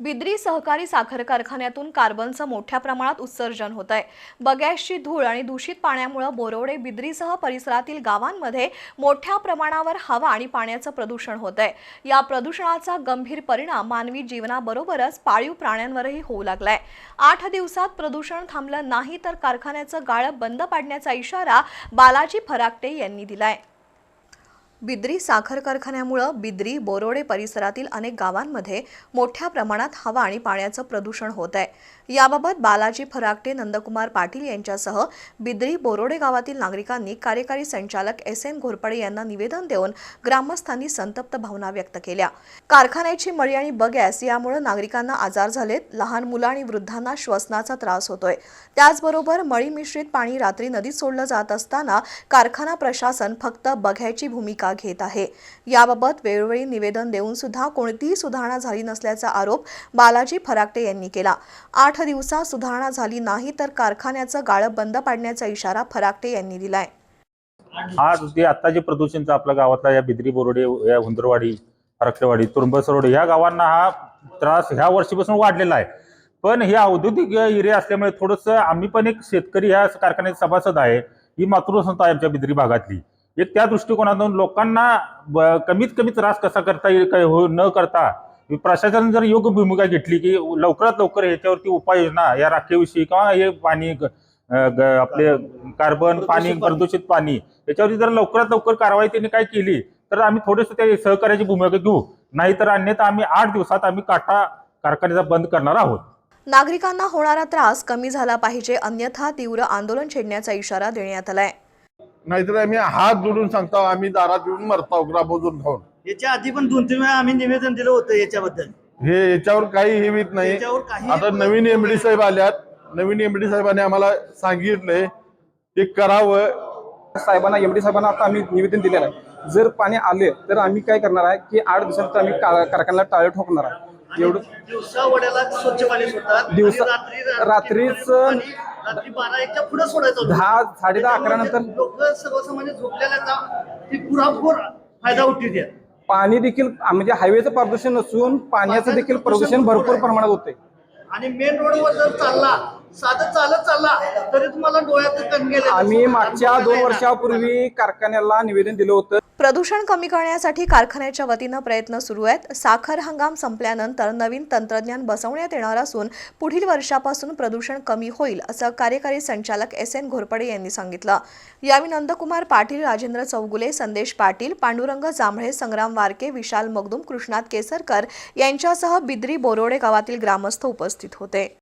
बिद्री सहकारी साखर कारखान्यातून कार्बनचं मोठ्या प्रमाणात उत्सर्जन होत आहे बगॅसची धूळ आणि दूषित पाण्यामुळे बोरोडे बिद्रीसह परिसरातील गावांमध्ये मोठ्या प्रमाणावर हवा आणि पाण्याचं प्रदूषण होत आहे या प्रदूषणाचा गंभीर परिणाम मानवी जीवनाबरोबरच पाळीव प्राण्यांवरही होऊ लागलाय. आठ दिवसात प्रदूषण थांबलं नाही तर कारखान्याचं गाळं बंद पाडण्याचा इशारा बालाजी फराकटे यांनी दिलाय. बिद्री साखर कारखान्यामुळं बिद्री बोरोडे परिसरातील अनेक गावांमध्ये मोठ्या प्रमाणात हवा आणि पाण्याचं प्रदूषण होत आहे. याबाबत बालाजी फराकटे नंदकुमार पाटील यांच्यासह बिद्री बोरोडे गावातील नागरिकांनी कार्यकारी संचालक एस एन घोरपडे यांना निवेदन देऊन ग्रामस्थांनी संतप्त भावना व्यक्त केल्या. कारखान्याची मळी आणि बगॅस यामुळे नागरिकांना आजार झालेत लहान मुलं आणि वृद्धांना श्वसनाचा त्रास होतोय. त्याचबरोबर मळी मिश्रित पाणी रात्री नदीत सोडलं जात असताना कारखाना प्रशासन फक्त बघ्याची भूमिका घेत आहे. याबाबत वेळोवेळी निवेदन देऊन सुद्धा कोणतीही सुधारणा झाली नसल्याचा आरोप बालाजी फराकटे यांनी केला. आठ दिवसात सुधारणा झाली नाही तर कारखान्याचं गाळप बंद पाडण्याचा इशारा फराकटे यांनी दिलाय. आज जे आता जे प्रदूषण आपल्या गावातला या बिद्री बोरोडे या हुंदरवाडी फरकडेवाडी तुरुंबसरोडे ह्या गावांना हा त्रास ह्या वर्षीपासून वाढलेला आहे. पण हे औद्योगिक एरिया असल्यामुळे थोडंसं आम्ही पण एक शेतकरी ह्या कारखान्याचे सभासद आहे ही मातृसंस्था आहे आमच्या बिद्री भागातली. एक त्या दृष्टिकोनातून लोकांना कमीत कमी त्रास कसा करता येईल काय हो न करता प्रशासनाने जर योग्य भूमिका घेतली की लवकरात लवकर ह्याच्यावरती उपाययोजना या राखेविषयी किंवा हे पाणी आपले कार्बन पाणी प्रदूषित पाणी याच्यावरती जर लवकरात लवकर कारवाई त्यांनी काय केली तर आम्ही थोडेसे त्या सहकार्याची भूमिका घेऊ. नाहीतर अन्यथा आम्ही आठ दिवसात आम्ही काटा कारखान्याचा बंद करणार आहोत. नागरिकांना होणारा त्रास कमी झाला पाहिजे अन्यथा तीव्र आंदोलन छेडण्याचा इशारा देण्यात आलाय. नाहीतर आम्ही हात जोडून सांगतो आम्ही दारात येऊन मरताव ग्रामोजून खाऊन. याच्या आधी पण दोन तीन वेळा आम्ही निवेदन दिलं होतं याच्याबद्दल. हे याच्यावर काही हे होत नाही. याच्यावर काही आता नवीन एमडी साहेब आल्यात. नवीन एमडी साहेबांनी आम्हाला सांगितलंय ते करावं. साहेबांना एमडी साहेबांना आता आम्ही निवेदन दिलेलं आहे. जर पाणी आले तर आम्ही काय करणार आहे की आठ दिवसानंतर आम्ही का- कारखान्याला टाळे ठोकणार आहे. एवढं दिवसा वड्याला स्वच्छ पाणी सोडतात. दिवसा- आणि रात्री रात्रीच- पाणी रात्री बारा एकच्या पुढे सोडायचं. दहा साडे दहा अकरा नंतर लोक सर्वसामान्य झोपलेल्या ती पुरापूर फायदा उठते पाणी देखील म्हणजे हायवेचं प्रदूषण नसून पाण्याचं देखील प्रदूषण भरपूर प्रमाणात होते आणि मेन रोडवर जर चालला साधं चालत चालला तरी तुम्हाला डोळ्यात कण गेले आम्ही मागच्या दोन वर्षापूर्वी कारखान्याला निवेदन दिलं होतं. प्रदूषण कमी करण्यासाठी कारखान्याच्या वतीनं प्रयत्न सुरू आहेत. साखर हंगाम संपल्यानंतर नवीन तंत्रज्ञान बसवण्यात येणार असून पुढील वर्षापासून प्रदूषण कमी होईल असं कार्यकारी संचालक एस एन घोरपडे यांनी सांगितलं. यावेळी नंदकुमार पाटील राजेंद्र चौगुले संदेश पाटील पांडुरंग जांभळे संग्राम वारके विशाल मगदुम कृष्णात केसरकर यांच्यासह बिद्री बोरोडे गावातील ग्रामस्थ उपस्थित होते.